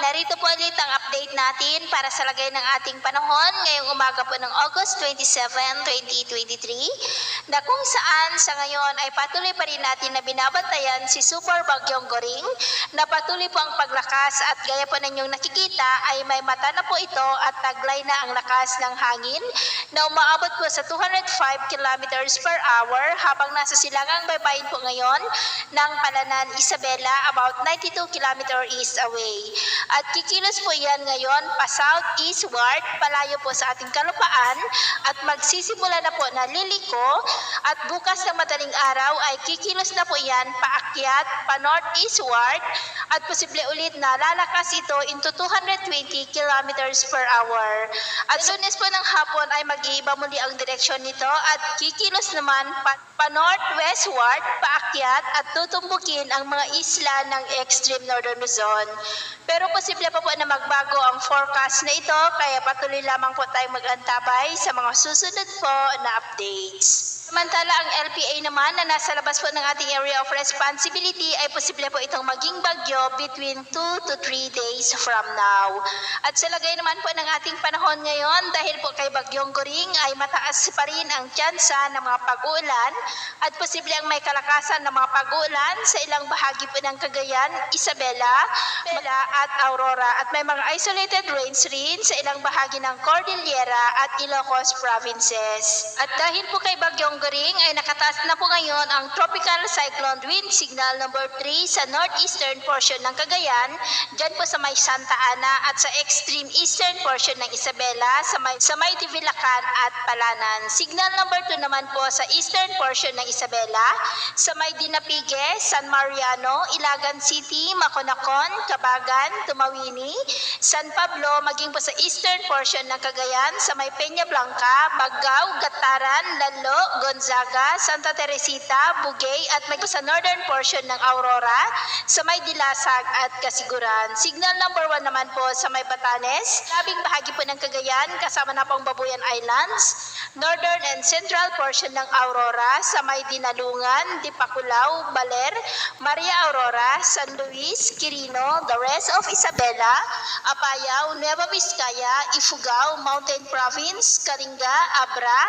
narito po ulit ang update natin para sa lagay ng ating panahon ngayong umaga po ng August 27, 2023 na kung saan sa ngayon ay patuloy pa rin natin na binabantayan si Super Bagyong Goring na patuloy po ang paglakas at gaya po ninyong nakikita ay may mata na po ito at taglay na ang lakas ng hangin na umaabot po sa 205 kilometers per hour habang nasa silangang baybayin po ngayon ng Palanan, Isabela about 92 kilometer east away. At kikilos po yan ngayon pa southeastward, palayo po sa ating kalupaan. At magsisimula na po na liliko. At bukas ng madaling araw ay kikilos na po yan paakyat pa northeastward at posible ulit na lalakas ito into 220 kilometers per hour. At lunes po ng hapon ay mag-iiba muli ang direksyon nito. At kikilos naman pa, pa northwestward, paakyat at tutumbukin ang mga isla ng extreme northern Luzon. Pero posible pa po na magbago ang forecast na ito kaya patuloy lamang po tayong mag-antabay sa mga susunod po na updates. Samantala, ang LPA naman na nasa labas po ng ating area of responsibility ay posible po itong maging bagyo between 2 to 3 days from now. At sa lagay naman po ng ating panahon ngayon, dahil po kay Bagyong Goring ay mataas pa rin ang tsansa ng mga pag-uulan at posible ang may kalakasan ng mga pag-uulan sa ilang bahagi po ng Cagayan, Isabela, Bela at Aurora at may mga isolated rains rin sa ilang bahagi ng Cordillera at Ilocos provinces. At dahil po kay Bagyong Goring ay nakataas na po ngayon ang tropical cyclone wind signal number 3 sa northeastern portion ng Cagayan, dyan po sa may Santa Ana at sa extreme eastern portion ng Isabela sa may, sa may Divilacan at Palanan. Signal number 2 naman po sa eastern portion ng Isabela, sa may Dinapige, San Mariano, Ilagan City, Maconacon, Cabagan, Tumawini, San Pablo, maging po sa eastern portion ng Cagayan, sa may Peña Blanca, Bagao, Gataran, Lalo, Gonzaga, Santa Teresita, Bugay at may sa northern portion ng Aurora, sa may Dilasag at Kasiguran. Signal number 1 naman po sa may Batanes, labing bahagi po ng Cagayan kasama na pong Babuyan Islands, northern and central portion ng Aurora, sa may Dinalungan, Dipakulaw, Baler, Maria Aurora, San Luis, Quirino, the rest of Isabela, Apayao, Nueva Vizcaya, Ifugao, Mountain Province, Kalinga, Abra,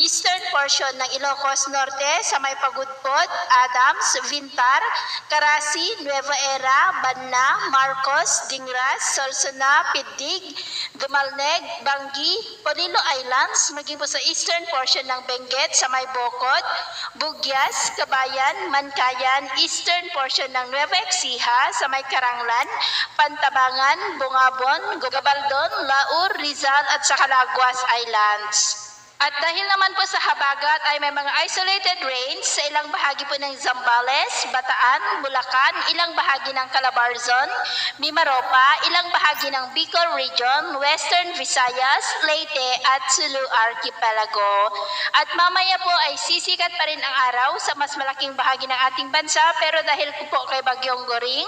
eastern portion ng Ilocos Norte sa may Pagudpod, Adams, Vintar, Carasi, Nueva Era, Banna, Marcos, Dingras, Solsona, Pidig, Dumalneg, Bangi, Polilo Islands, maging po sa eastern portion ng Benguet sa may Bocod, Bugyas, Kabayan, Mankayan, eastern portion ng Nueva Ecija sa may Karanglan, Pantabangan, Bungabon, Gabaldon, Laur, Rizal at sa Calaguas Islands. At dahil naman po sa habagat ay may mga isolated rains sa ilang bahagi po ng Zambales, Bataan, Bulacan, ilang bahagi ng Calabarzon, Mimaropa, ilang bahagi ng Bicol Region, Western Visayas, Leyte at Sulu Archipelago. At mamaya po ay sisikat pa rin ang araw sa mas malaking bahagi ng ating bansa pero dahil po kay Bagyong Goring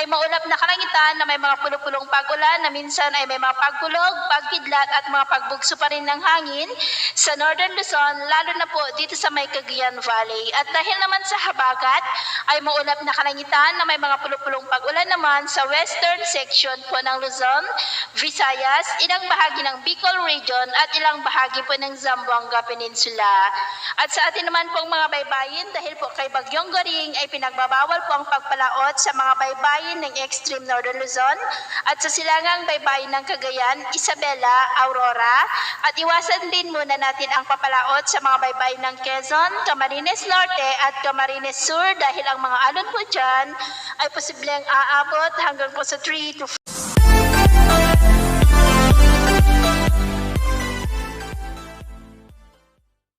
ay maulap na kalangitan na may mga pulupulong pag-ulan na minsan ay may mga pagkulog, pagkidlat at mga pagbugso pa rin ng hangin sa Northern Luzon, lalo na po dito sa may Cagayan Valley. At dahil naman sa habagat, ay maulap na kalangitan na may mga pulupulong pag-ulan naman sa western section po ng Luzon, Visayas, ilang bahagi ng Bicol Region at ilang bahagi po ng Zamboanga Peninsula. At sa atin naman pong mga baybayin, dahil po kay Bagyong Goring ay pinagbabawal po ang pagpalaot sa mga baybayin ng extreme Northern Luzon at sa silangang baybayin ng Cagayan, Isabela, Aurora at iwasan din muna natin ang papalaot sa mga baybayin ng Quezon, Camarines Norte at Camarines Sur dahil ang mga alon po dyan ay posibleng aabot hanggang po sa 3 to